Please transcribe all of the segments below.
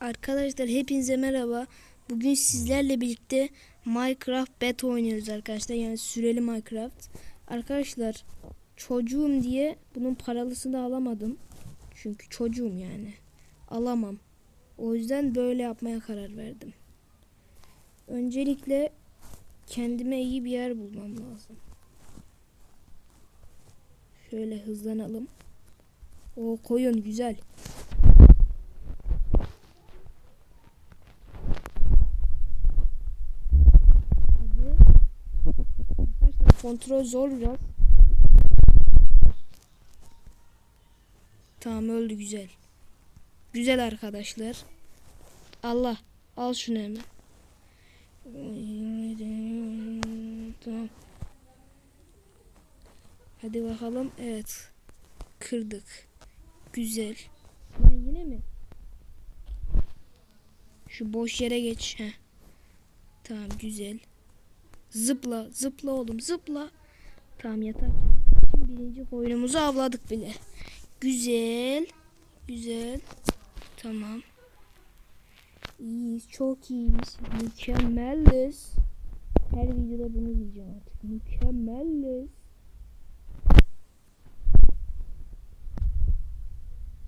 Arkadaşlar hepinize merhaba. Bugün sizlerle birlikte Minecraft Beta oynuyoruz arkadaşlar. Yani süreli Minecraft. Arkadaşlar çocuğum diye bunun paralısını alamadım. Çünkü çocuğum yani. Alamam. O yüzden böyle yapmaya karar verdim. Öncelikle kendime iyi bir yer bulmam lazım. Şöyle hızlanalım. O koyun güzel. Hadi. Arkadaşlar kontrol zor biraz. Tamam öldü güzel. Güzel arkadaşlar. Allah al şunu hemen. Tamam. Hadi bakalım. Evet. Kırdık. Güzel. Lan yine mi? Şu boş yere geç. Heh. Tamam güzel. Zıpla, zıpla oğlum, zıpla. Tamam yatak. Şimdi birinci koyunumuzu avladık bile. Güzel. Güzel. Tamam. İyiyiz, çok iyiyiz. Mükemmeliz. Her videoda bunu diyeceğim artık. Mükemmeliz.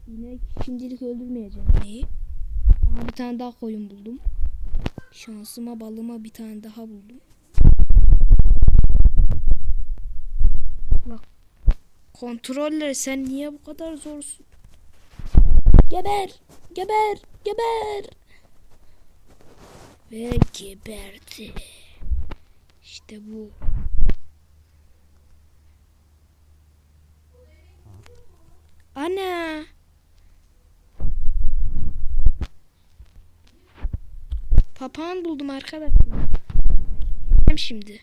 Yine şimdilik öldürmeyeceğim. Neyi? Aha bir tane daha koyun buldum. Şansıma balıma bir tane daha buldum. Kontroller sen niye bu kadar zorsun? Geber! Geber! Geber! Ve geberdi. İşte bu. Ana! Papağan buldum arkadaşlar. Şimdi.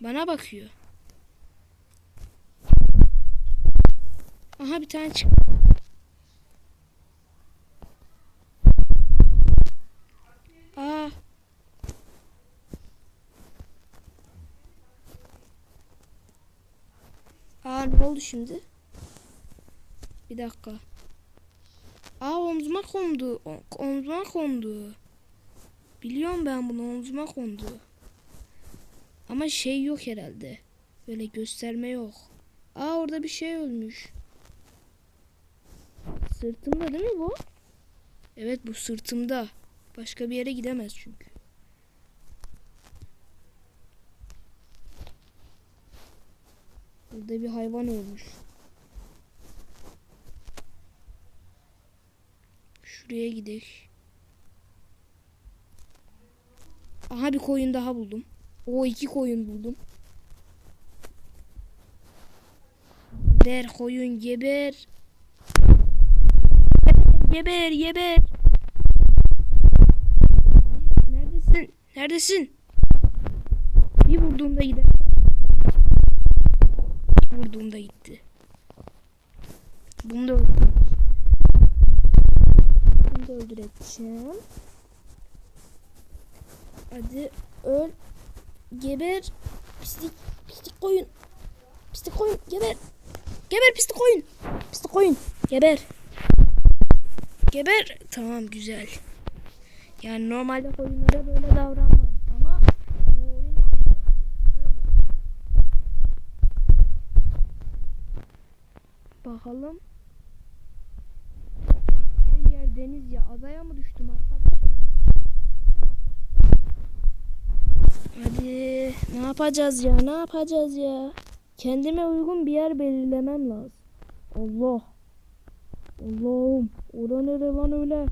Bana bakıyor. Aha bir tane çık. Aa. Aa ne oldu şimdi? Bir dakika. Aa omzuma kondu. O- Omzuma kondu. Biliyorum ben bunu omzuma kondu. Ama şey yok herhalde. Böyle gösterme yok. Aa orada bir şey ölmüş. Sırtımda değil mi bu? Evet bu sırtımda. Başka bir yere gidemez çünkü. Burada bir hayvan ölmüş. Şuraya gidelim. Aha bir koyun daha buldum. O iki koyun buldum. Geber koyun geber. Geber geber. Neredesin? Neredesin? Bir vurduğumda gider. Vurduğumda gitti. Bunu da öldür. Bunu da öldüreceğim. Hadi öl. Geber. Pislik. Pislik koyun. Pislik koyun. Geber. Geber pislik koyun. Pislik koyun. Geber. Geber. Tamam güzel. Yani normalde koyunlara böyle davranmam. Ama bu oyun. Bakalım. Her yer deniz ya. Adaya mı düştüm arkadaşım? Hadi ne yapacağız ya? Ne yapacağız ya? Kendime uygun bir yer belirlemem lazım. Allah. Allah'ım. Ora nere lan öyle?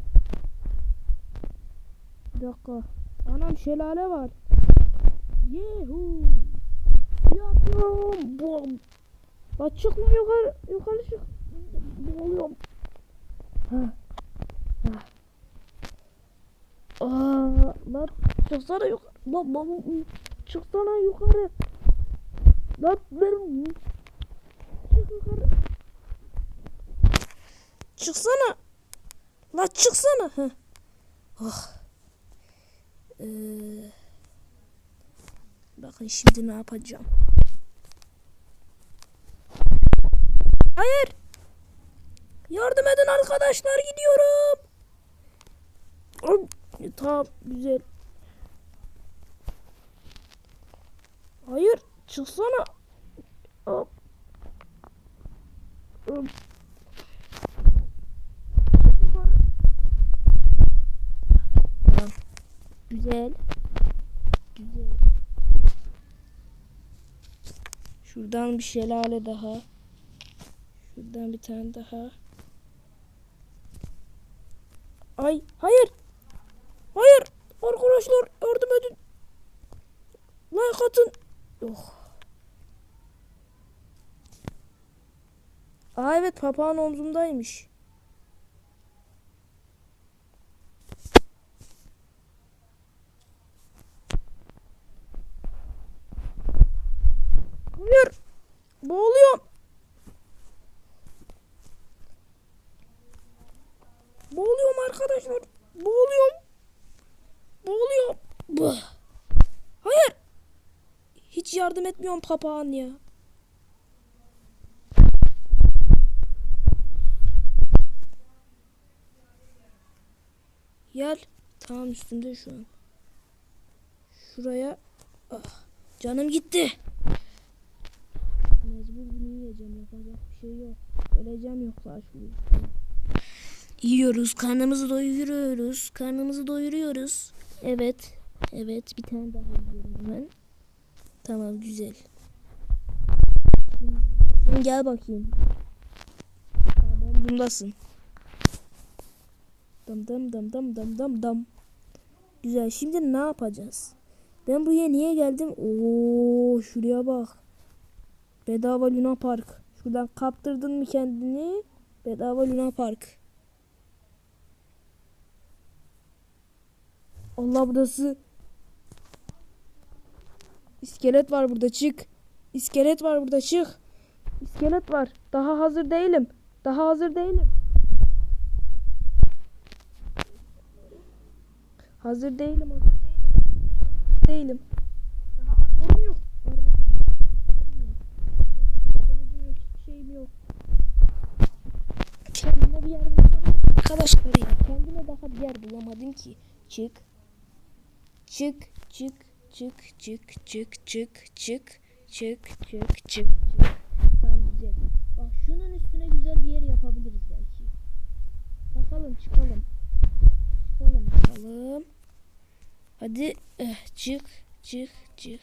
Bir dakika. Anam şelale var. Yehu. Yapıyorum. Bom. Lan yukarı. Yukarı çık. Boğuluyorum. Ha. Ha. Aa, lan çıksana yukarı. Baba çıksana yukarı. Lan ben çık yukarı. Çıksana. La çıksana. Heh. Oh. Ee, bakın şimdi ne yapacağım. Yardım edin arkadaşlar gidiyorum. Tamam güzel. Hayır çıksana. Hop. Hop. Güzel. Güzel. Şuradan bir şelale daha. Şuradan bir tane daha. Ay hayır. Hayır. Arkadaşlar yardım edin. Like atın. Oh. Aa evet papağan omzumdaymış. Hayır. Boğuluyorum. Boğuluyorum arkadaşlar. Boğuluyorum. Boğuluyorum. Hayır. Hiç yardım etmiyorum papağan ya. Gel. Tamam üstümde şu an. Şuraya. Ah, canım gitti. Mecbur bunu yiyeceğim. Yapacak bir şey yok. Öleceğim yoksa şuraya. Yiyoruz. Karnımızı doyuruyoruz. Karnımızı doyuruyoruz. Evet. Evet. Bir tane daha yiyorum ben. Tamam güzel. Şimdi gel bakayım. Tamam omzumdasın. Dam dam dam dam dam dam dam. Güzel. Şimdi ne yapacağız? Ben buraya niye geldim? Oo şuraya bak. Bedava Luna Park. Şuradan kaptırdın mı kendini? Bedava Luna Park. Allah burası. İskelet var burada çık. İskelet var burada çık. İskelet var. Daha hazır değilim. Daha hazır değilim. Hazır değilim. Hazır değilim. Değilim. Daha armorum yok. Armorum yok. Şeyim yok. Kendime bir yer bulamadım. Arkadaşlar ya kendime daha bir yer bulamadım ki. Çık. Çık. Çık. Çık. Çık. Çık. Çık. Çık. Çık. Çık. Çık. Tamam güzel. Bak şunun üstüne güzel bir yer yapabiliriz belki. Bakalım çıkalım. Çıkalım bakalım. Hadi eh, çık çık çık.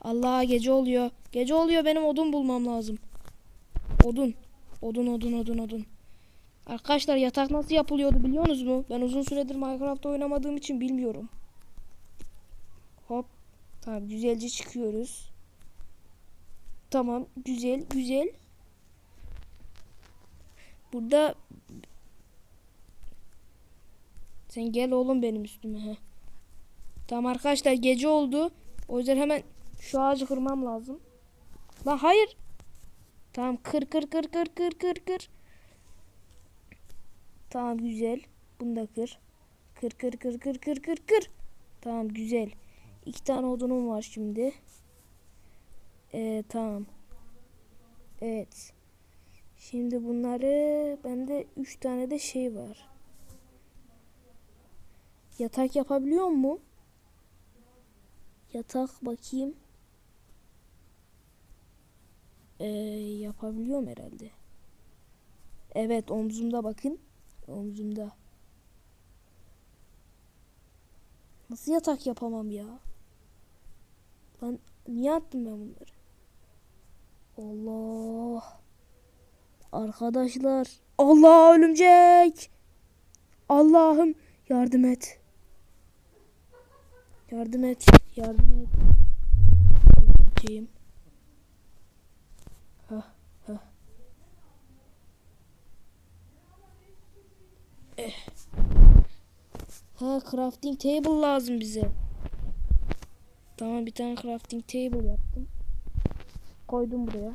Allah gece oluyor. Gece oluyor benim odun bulmam lazım. Odun. Odun odun odun odun. Arkadaşlar yatak nasıl yapılıyordu biliyorsunuz mu? Ben uzun süredir Minecraft oynamadığım için bilmiyorum. Hop. Tamam güzelce çıkıyoruz. Tamam güzel güzel. Burada sen gel oğlum benim üstüme. He. Tamam arkadaşlar gece oldu. O yüzden hemen şu ağacı kırmam lazım. Lan hayır. Tamam kır kır kır kır kır kır kır. Tamam güzel. Bunu da kır. Kır kır kır kır kır kır kır. Tamam güzel. İki tane odunum var şimdi. Ee, tamam. Evet. Şimdi bunları bende üç tane de şey var. Yatak yapabiliyor mu? Yatak bakayım. Ee, yapabiliyorum herhalde. Evet omzumda bakın. Omzumda. Nasıl yatak yapamam ya? Lan niye attım ben bunları? Allah. Arkadaşlar. Allah ölümcek. Allah'ım yardım et. Yardım et. Yardım et. Ölümceğim. Hah, hah. Eh. Ha crafting table lazım bize. Tamam bir tane crafting table yaptım. Koydum buraya.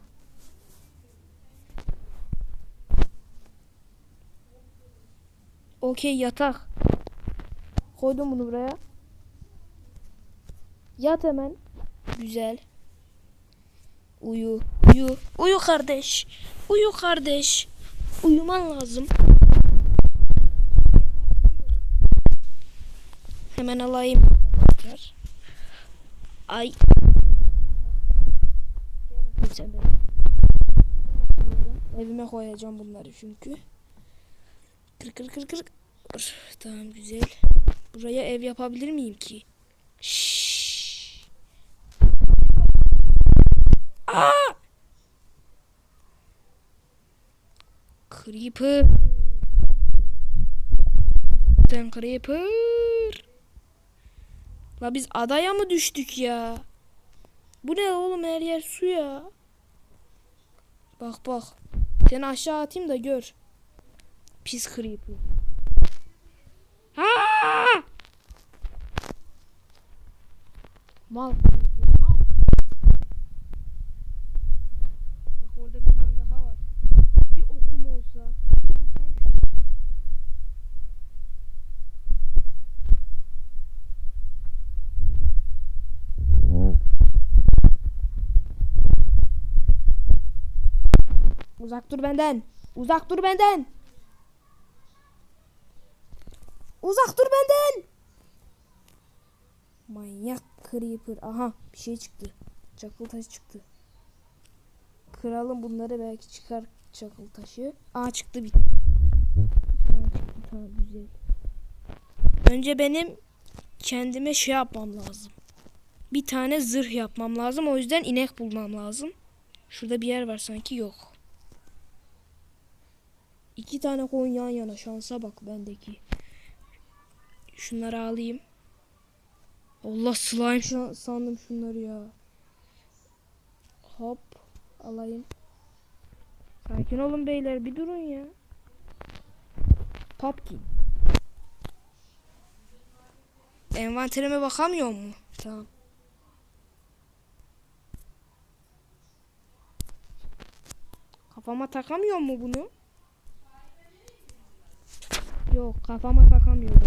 Okey yatak. Koydum bunu buraya. Yat hemen. Güzel. Uyu. Uyu. Uyu kardeş. Uyu kardeş. uyuman lazım. Hemen alayım. Ay. Evime koyacağım bunları çünkü. Kır kır kır kır. Kır. Tamam güzel. Buraya ev yapabilir miyim ki? Şşş. Aa! Creeper. Sen Creeper. La biz adaya mı düştük ya? Bu ne oğlum her yer su ya. Bak bak. Seni aşağı atayım da gör. Pis Creeper, mal. Bak orada bir tane daha var. Bir okum olsa. bir vursam şu- Uzak dur benden. Uzak dur benden. Uzak dur benden. Manyak creeper. Aha bir şey çıktı. Çakıl taşı çıktı. Kıralım bunları belki çıkar çakıl taşı. Aa çıktı bir. Tamam güzel. Önce benim kendime şey yapmam lazım. Bir tane zırh yapmam lazım. O yüzden inek bulmam lazım. Şurada bir yer var sanki yok. İki tane koyun yan yana. Şansa bak bendeki. Şunları alayım. Allah slime şu sandım şunları ya. Hop alayım. Sakin olun beyler bir durun ya. Popkin. Envanterime bakamıyor mu? Tamam. Kafama takamıyor mu bunu? Yok kafama takamıyorum.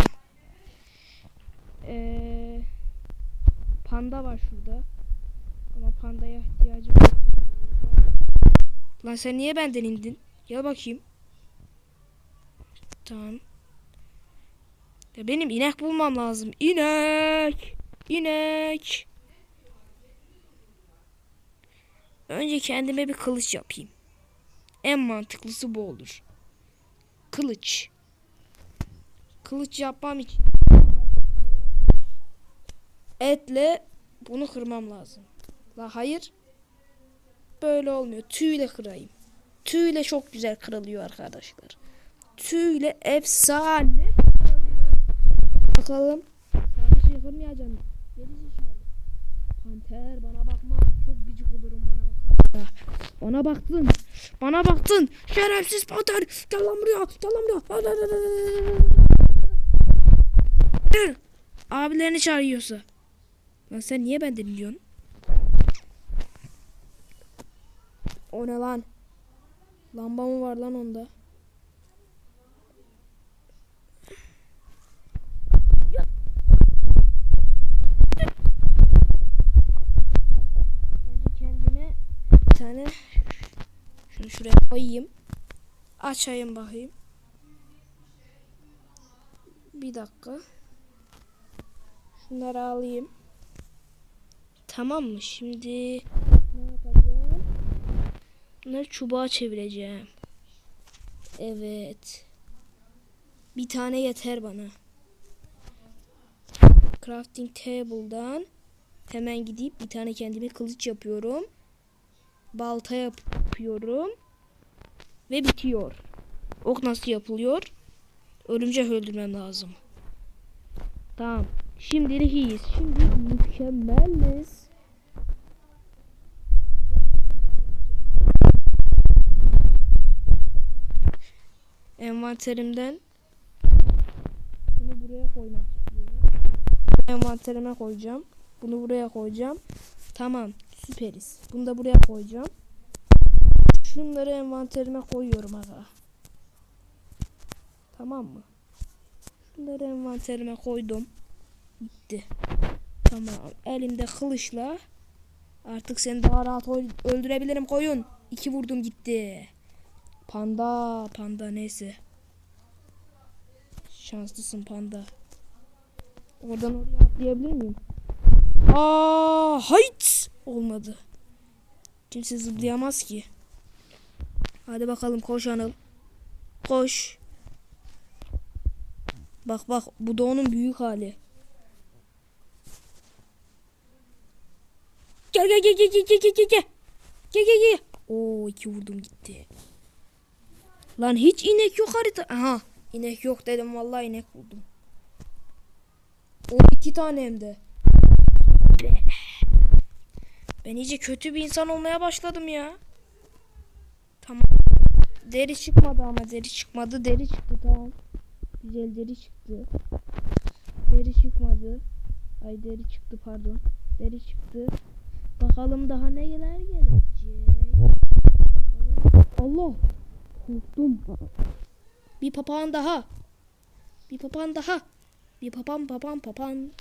Ee, panda var şurada. Ama pandaya ihtiyacım yok. Lan sen niye benden indin? Gel bakayım. Tamam. Ya benim inek bulmam lazım. İnek. İnek. Önce kendime bir kılıç yapayım. En mantıklısı bu olur. Kılıç. Kılıç yapmam için etle bunu kırmam lazım. La hayır. Böyle olmuyor. Tüyle kırayım. Tüyle çok güzel kırılıyor arkadaşlar. Tüyle efsane. Bakalım. Savaşı kırmayacağım. Geri zekalı. Panter bana bakma. Çok gıcık olurum bana bakma. Bana baktın. Bana baktın. Şerefsiz panter. Gel lan. Abilerini çağırıyorsa. Lan sen niye benden biliyorsun? O ne lan? Lamba mı var lan onda? Kendime bir tane şunu şuraya koyayım. Açayım bakayım. Bir dakika. Şunları alayım. Tamam mı? Şimdi ne yapacağım? Bunları çubuğa çevireceğim. Evet. Bir tane yeter bana. Crafting table'dan hemen gidip bir tane kendime kılıç yapıyorum. Balta yapıyorum. Ve bitiyor. Ok nasıl yapılıyor? Örümcek öldürmem lazım. Tamam. Şimdilik iyiyiz. Şimdi mükemmeliz. Envanterimden bunu buraya koymak istiyorum. Envanterime koyacağım. Bunu buraya koyacağım. Tamam. Süperiz. Bunu da buraya koyacağım. Şunları envanterime koyuyorum aga. Tamam mı? Şunları envanterime koydum. Bitti. Tamam. Elimde kılıçla artık seni daha rahat öl- öldürebilirim koyun. İki vurdum gitti. Panda, panda neyse. Şanslısın panda. Oradan oraya atlayabilir miyim? Aa, hayt! Olmadı. Kimse zıplayamaz ki. Hadi bakalım koş Anıl. Koş. Bak bak bu da onun büyük hali. Gel gel gel gel gel gel gel gel gel. Gel gel gel. Oo iki vurdum gitti. Lan hiç inek yok harita. Aha inek yok dedim vallahi inek buldum. O iki tane hem de. Be. Ben iyice kötü bir insan olmaya başladım ya. Tamam. Deri çıkmadı ama deri çıkmadı. Deri çıktı tamam. Güzel deri çıktı. Deri çıkmadı. Ay deri çıktı pardon. Deri çıktı. Bakalım daha neler gelecek. Allah. Korktum. Bir papağan daha. Bir papağan daha. Bir papağan papağan papağan.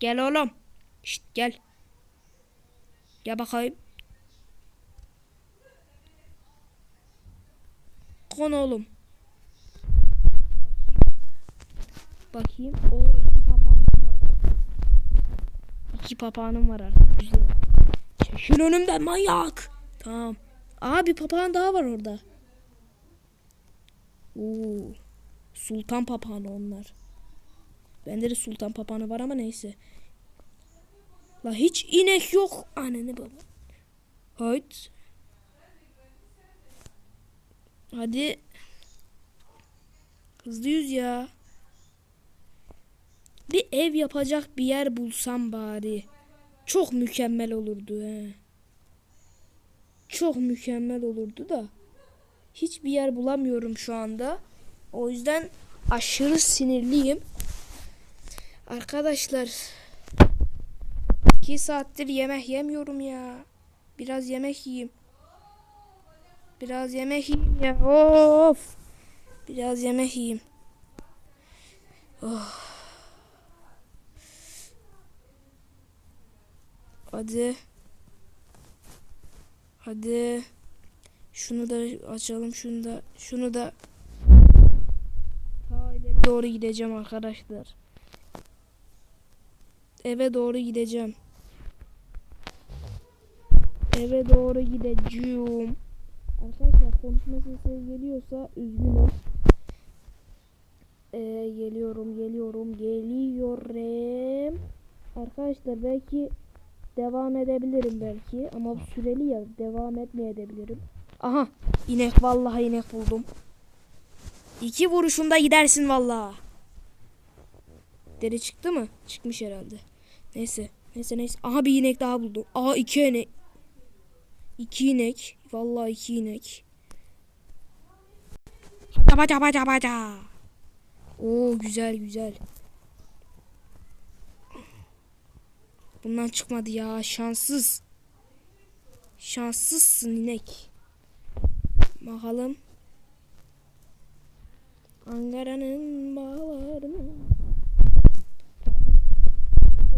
Gel oğlum. Şşt gel. Gel bakayım. Kon oğlum. Bakayım. O iki papağanım var. İki papağanım var artık. Güzel. Çekil önümden manyak. Tamam. Aa bir papağan daha var orada. Oo. Sultan papağanı onlar. Bende de sultan papağanı var ama neyse. La hiç inek yok. Anne baba. Hayt. Hadi. Hızlıyız ya. Bir ev yapacak bir yer bulsam bari. Çok mükemmel olurdu he. Çok mükemmel olurdu da. Hiçbir yer bulamıyorum şu anda. O yüzden aşırı sinirliyim. Arkadaşlar 2 saattir yemek yemiyorum ya. Biraz yemek yiyeyim. Biraz yemek yiyeyim ya. Of. Biraz yemek yiyeyim. Oh. Hadi. Hadi. Şunu da açalım. Şunu da. Şunu da. Ta doğru gideceğim arkadaşlar. Eve doğru gideceğim. Eve doğru gideceğim. Arkadaşlar konuşma sesi geliyorsa üzgünüm. Ee, geliyorum, geliyorum, geliyorum. Arkadaşlar belki devam edebilirim belki ama süreli ya devam etmeyebilirim. Aha inek vallahi inek buldum. İki vuruşunda gidersin vallahi. Deri çıktı mı? Çıkmış herhalde. Neyse. Neyse neyse. Aha bir inek daha buldum. Aha iki inek. İki inek. Vallahi iki inek. Baca baca baca baca. Oo güzel güzel. Bundan çıkmadı ya. Şanssız. Şanssızsın inek. Bakalım. Ankara'nın bağlarını.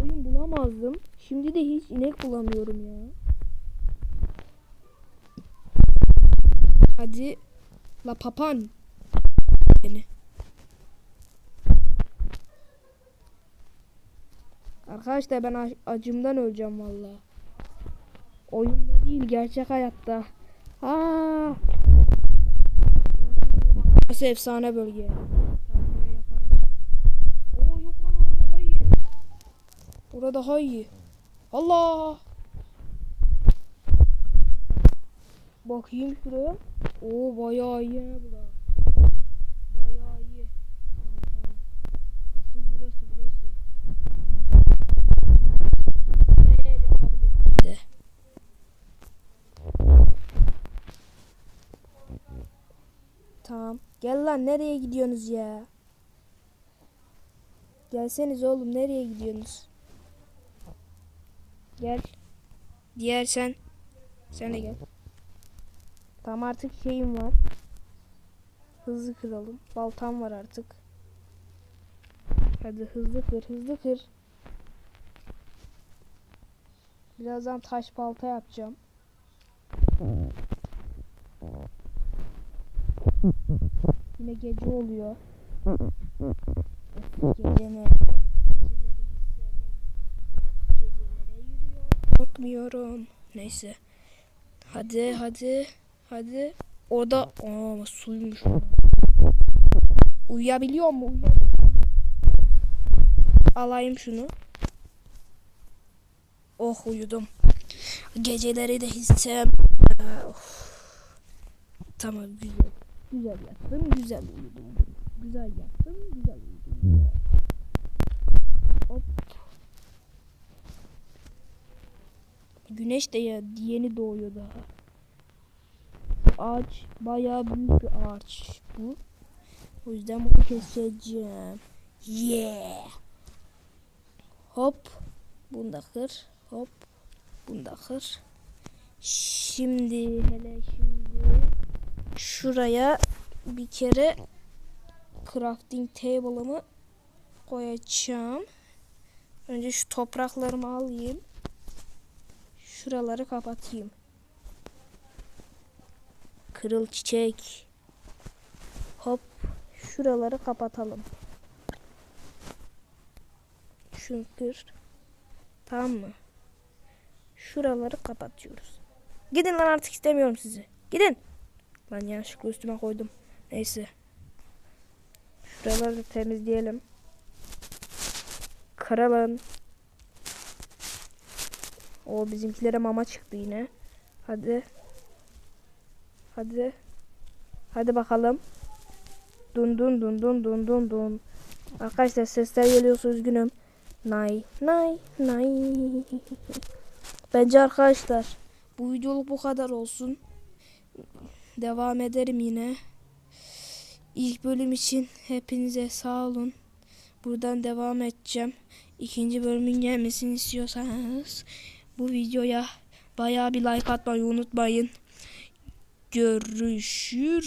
Oyun bulamazdım. Şimdi de hiç inek bulamıyorum ya. Hadi. La papan. Beni. Arkadaşlar ben ac- acımdan öleceğim valla. Oyunda değil gerçek hayatta. Aa. Burası efsane bölge. Oo yok lan orada daha iyi. Burada daha iyi. Allah. Bakayım şuraya. Oo bayağı iyi ha bu. Bayağı iyi. Tamam tamam. Asıl burası burası. Buraya ev yapabilirim. De. Tamam. Gel lan nereye gidiyorsunuz ya? Gelseniz oğlum nereye gidiyorsunuz? Gel. Diğer sen. Sen de gel. Tamam artık şeyim var. Hızlı kıralım. Baltam var artık. Hadi hızlı kır, hızlı kır. Birazdan taş balta yapacağım. Yine gece oluyor. Gece ne? Geceleri. Korkmuyorum. Neyse. Hadi hadi. Hadi. Orada aa suymuş. Uyuyabiliyor mu? Uyuyabiliyor mu? Alayım şunu. Oh uyudum. Geceleri de hissem. Of. Tamam güzel. Güzel yattım, güzel uyudum. Güzel yattım, güzel uyudum. Hop. Güneş de ya yeni doğuyor daha. Ağaç bayağı büyük bir ağaç bu. O yüzden bunu keseceğim. Yeah. Hop. Bunu da kır. Hop. Bunu da kır. Şimdi hele şimdi şuraya bir kere crafting table'ımı koyacağım. Önce şu topraklarımı alayım. Şuraları kapatayım. Kırıl çiçek. Hop. Şuraları kapatalım. Şunu. Tamam mı? Şuraları kapatıyoruz. Gidin lan artık istemiyorum sizi. Gidin. Lan yanlışlıkla üstüme koydum. Neyse. Şuraları temizleyelim. Kıralım. O bizimkilere mama çıktı yine. Hadi. Hadi. Hadi bakalım. Dun dun dun dun dun dun dun. Arkadaşlar sesler geliyorsa üzgünüm. Nay nay nay. Bence arkadaşlar bu videoluk bu kadar olsun. Devam ederim yine. İlk bölüm için hepinize sağ olun. Buradan devam edeceğim. İkinci bölümün gelmesini istiyorsanız bu videoya bayağı bir like atmayı unutmayın. Görüşürüz.